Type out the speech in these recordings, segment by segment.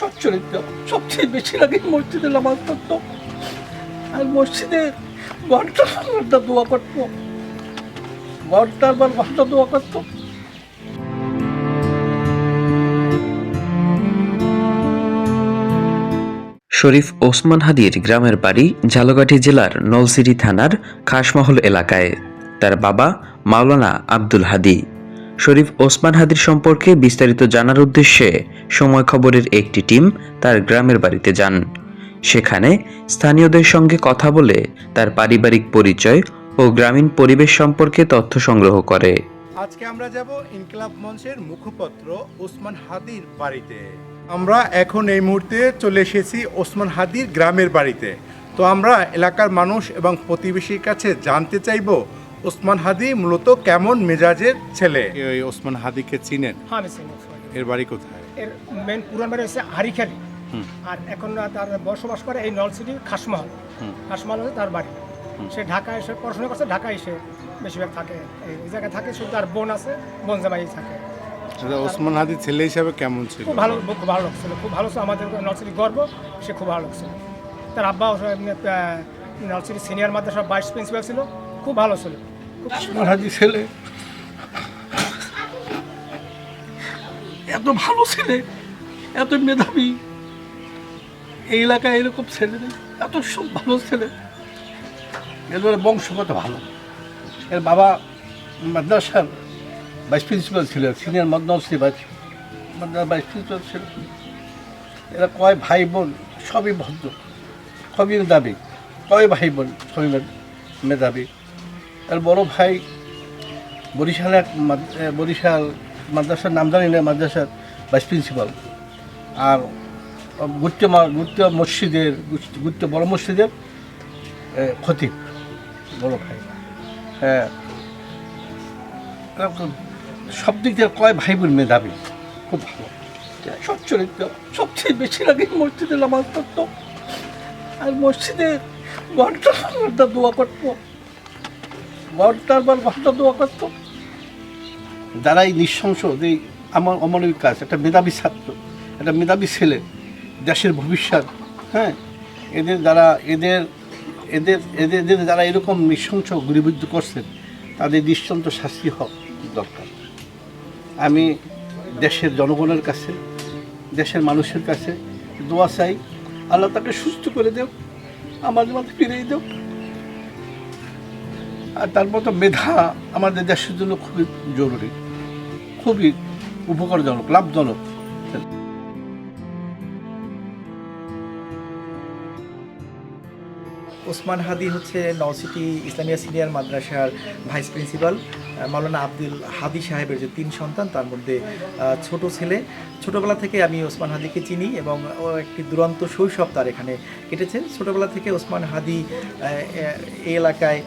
সচ্চরিত্র সবচেয়ে বেশি লাগে মসজিদে নামাজ পড়তো। আর মসজিদে ঘণ্টা দোয়া করতো। ঘণ্টার পর ঘণ্টা দোয়া করতো। শরীফ ওসমান হাদির গ্রামের বাড়ি ঝালকাঠি জেলার নলসিটি থানার খাসমহল এলাকায়। তার বাবা মাওলানা আব্দুল হাদি। শরীফ ওসমান হাদির সম্পর্কে বিস্তারিত জানার উদ্দেশ্যে সময় খবরের একটি টিম তার গ্রামের বাড়িতে যান। সেখানে স্থানীয়দের সঙ্গে কথা বলে তার পারিবারিক পরিচয় ও গ্রামীণ পরিবেশ সম্পর্কে তথ্য সংগ্রহ করে। আজকে আমরা যাব ইনকলাব মঞ্চের মুখপত্র ওসমান হাদির বাড়িতে। আমরা এখন এই মুহূর্তে চলে এসেছি ওসমান হাদির গ্রামের বাড়িতে। তো আমরা এলাকার মানুষ এবং প্রতিবেশীর কাছে জানতে চাইব ওসমান হাদি মূলত কেমন মেজাজের ছেলে? এই ওসমান হাদিকে চিনেন? হ্যাঁ আমি চিনি এর বাড়ি কোথায়? এর মেন পুরান বাড়ি হচ্ছে হারিখালি হুম। আর এখন তার বসবাস করে এই নলসিটি খাসমহল হুম। খাসমহল হচ্ছে তার বাড়ি। সে ঢাকায় এসে পড়াশোনা করছে ঢাকায় এসে বেশিরভাগ থাকে। এই জায়গায় থাকে শুধু তার বোন আছে বোন জামাই থাকে। আচ্ছা, ওসমান হাদি ছেলে হিসাবে কেমন ছিল? খুব ভালো খুব ভালো লোক ছিল খুব ভালো ছিল। আমাদের নলসিটি গর্ব সে খুব ভালো লোক ছিল। তার আব্বা নলসিটি সিনিয়র মাদ্রাসা ভাইস প্রিন্সিপাল ছিল। খুব ভালো ছেলে। ওসমান ছেলে। এত ভালো ছেলে, এত মেধাবী। এই এলাকায় এরকম ছেলে নেই, এত সব ভালো ছেলে। এদের বংশগত ভালো। এর বাবা মাদ্রাসার ভাইস প্রিন্সিপাল ছিল, সিনিয়র মাদ্রাসি ভাইস মাদ্রাসার ভাইস প্রিন্সিপাল ছিল। এরা কয় ভাই বোন, সবই ভদ্র, সবই মেধাবী, কয় ভাই বোন, সবই মেধাবী। আর বড় ভাই বরিশালে এক বরিশাল মাদ্রাসার নাম জানি না, মাদ্রাসার ভাইস প্রিন্সিপাল আর গুত্ত গুত্ত মসজিদের গুত্ত বড় মসজিদের খতিব, বড় ভাই। হ্যাঁ সব দিক থেকে কয় ভাই বোন মেধাবী? খুব ভালো। সচ্চরিত্র সবচেয়ে বেশি লাগে মসজিদে নামাজ পড়তো। আর মসজিদে ঘণ্টা ঘণ্টা দোয়া করতো। ঘণ্টা দোয়া করতো। যারা এই নৃশংস, যে আমার অমানবিক কাজ, একটা মেধাবী ছাত্র, একটা মেধাবী ছেলে, দেশের ভবিষ্যৎ হ্যাঁ? এদের যারা, এদের এদের এদের এদের যারা এরকম নৃশংস গুলিবিদ্ধ করছেন, তাদের দৃষ্টান্ত শাস্তি হওয়া দরকার। আমি দেশের জনগণের কাছে, দেশের মানুষের কাছে দোয়া চাই, আল্লাহ তাকে সুস্থ করে দেও আমাদের মধ্যে ফিরিয়ে দেও আর তার মতো মেধা আমাদের দেশের জন্য খুবই জরুরি খুবই উপকারজনক লাভজনক। ওসমান হাদি হচ্ছে নলসিটি ইসলামিয়া সিনিয়র মাদ্রাসার ভাইস প্রিন্সিপাল মাওলানা আব্দুল হাদি সাহেবের যে তিন সন্তান, তার মধ্যে ছোট ছেলে। ছোটবেলা থেকে আমি ওসমান হাদিকে চিনি এবং একটি দুরন্ত শৈশব তার এখানে কেটেছে ছোটবেলা থেকে ওসমান হাদি এই এলাকায়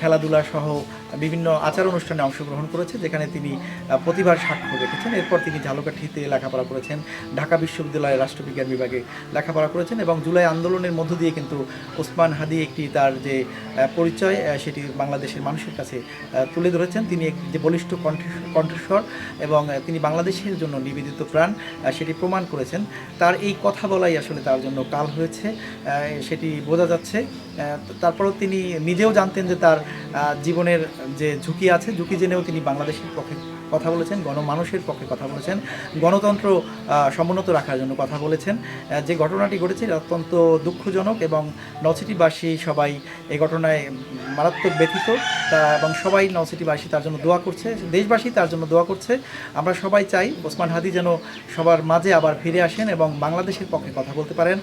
খেলাধুলা সহ বিভিন্ন আচার অনুষ্ঠানে অংশগ্রহণ করেছে, যেখানে তিনি প্রতিভার স্বাক্ষর রেখেছেন। এরপর তিনি ঝালকাঠিতে লেখাপড়া করেছেন, ঢাকা বিশ্ববিদ্যালয়ের রাষ্ট্রবিজ্ঞান বিভাগে লেখাপড়া করেছেন এবং জুলাই আন্দোলনের মধ্য দিয়ে কিন্তু ওসমান হাদি একটি তার যে পরিচয় সেটি বাংলাদেশের মানুষের কাছে তুলে ধরেছেন। তিনি এক যে বলিষ্ঠ কণ্ঠে- কণ্ঠস্বর এবং তিনি বাংলাদেশের জন্য নিবেদিত প্রাণ সেটি প্রমাণ করেছেন। তার এই কথা বলাই আসলে তার জন্য কাল হয়েছে সেটি বোঝা যাচ্ছে। তারপরেও তিনি নিজেও জানতেন যে তার জীবনের যে ঝুঁকি আছে, ঝুঁকি জেনেও তিনি বাংলাদেশের পক্ষে কথা বলেছেন, গণমানুষের পক্ষে কথা বলেছেন, গণতন্ত্র সমুন্নত রাখার জন্য কথা বলেছেন। যে ঘটনাটি ঘটেছে অত্যন্ত দুঃখজনক এবং নচিটিবাসী সবাই এই ঘটনায় মারাত্মক ব্যথিত। তা এবং সবাই নলসিটিবাসী তার জন্য দোয়া করছে দেশবাসী তার জন্য দোয়া করছে। আমরা সবাই চাই ওসমান হাদি যেন সবার মাঝে আবার ফিরে আসেন এবং বাংলাদেশের পক্ষে কথা বলতে পারেন।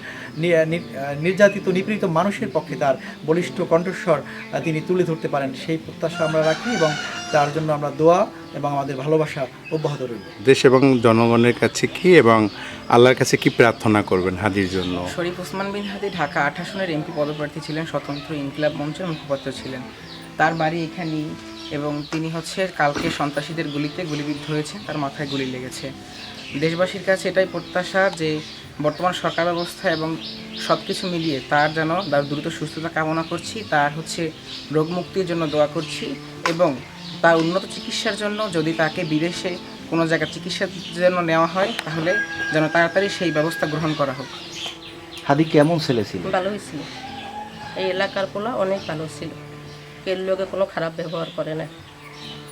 নির্যাতিত নিপীড়িত মানুষের পক্ষে তার বলিষ্ঠ কণ্ঠস্বর তিনি তুলে ধরতে পারেন। সেই প্রত্যাশা আমরা রাখি এবং তার জন্য আমরা দোয়া এবং আমাদের ভালোবাসা অব্যাহত রইল। দেশ এবং জনগণের কাছে কি এবং আল্লাহর কাছে কি প্রার্থনা করবেন হাদির জন্য? শরীফ ওসমান বিন হাদি ঢাকা আঠাশনের এমপি পদপ্রার্থী ছিলেন স্বতন্ত্র ইনকিলাব মঞ্চের মুখপাত্র ছিলেন। তার বাড়ি এখানেই এবং তিনি হচ্ছে কালকে সন্ত্রাসীদের গুলিতে গুলিবিদ্ধ হয়েছে তার মাথায় গুলি লেগেছে। দেশবাসীর কাছে এটাই প্রত্যাশা যে বর্তমান সরকার ব্যবস্থা এবং সব কিছু মিলিয়ে তার যেন তার দ্রুত সুস্থতা কামনা করছি তার হচ্ছে রোগ মুক্তির জন্য দোয়া করছি এবং তার উন্নত চিকিৎসার জন্য যদি তাকে বিদেশে কোনো জায়গায় চিকিৎসার যেন নেওয়া হয় তাহলে যেন তাড়াতাড়ি সেই ব্যবস্থা গ্রহণ করা হোক। হাদি কেমন ছেলে ছিল? ভালো হয়েছিল। এই এলাকার পোলা অনেক ভালো ছিল। কেউ লোকে কোনো খারাপ ব্যবহার করে না।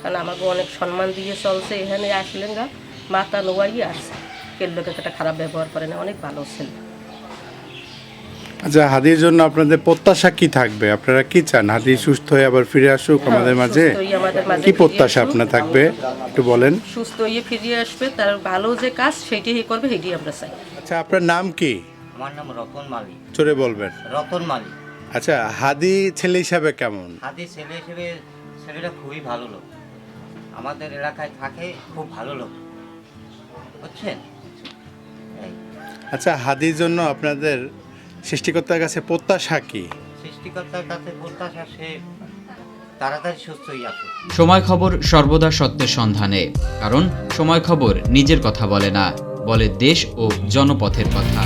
কারণ আমাকে অনেক সম্মান দিয়ে চলছে এখানে আসলেন গা মাথা নোয়াই আসছে। কেউ লোকে একটা খারাপ ব্যবহার করে না অনেক ভালো ছিল। আচ্ছা হাদির জন্য আপনাদের প্রত্যাশা কি থাকবে? আপনারা কি চান? হাদি সুস্থ হয়ে আবার ফিরে আসুক আমাদের মাঝে? আমাদের কি প্রত্যাশা আপনার থাকবে? একটু বলেন। সুস্থ হয়ে ফিরিয়ে আসবে তার ভালো যে কাজ সেইটাই করবে সেইটাই আমরা চাই। আচ্ছা আপনার নাম কি? আমার নাম রতন মালি চলে বলবেন। রতন মালি আচ্ছা হাদি ছেলে হিসাবে কেমন? হাদি ছেলে হিসেবে ছেলেটা খুবই ভালো লোক। আমাদের এলাকায় থাকে খুব ভালো লোক। বুঝছেন? আচ্ছা হাদির জন্য আপনাদের সৃষ্টিকর্তার কাছে প্রত্যাশা কি? সৃষ্টিকর্তার কাছে প্রত্যাশা সে তাড়াতাড়ি সুস্থ হয়ে আসুক। সময় খবর সর্বদা সত্যের সন্ধানে। কারণ সময় খবর নিজের কথা বলে না বলে দেশ ও জনপথের কথা।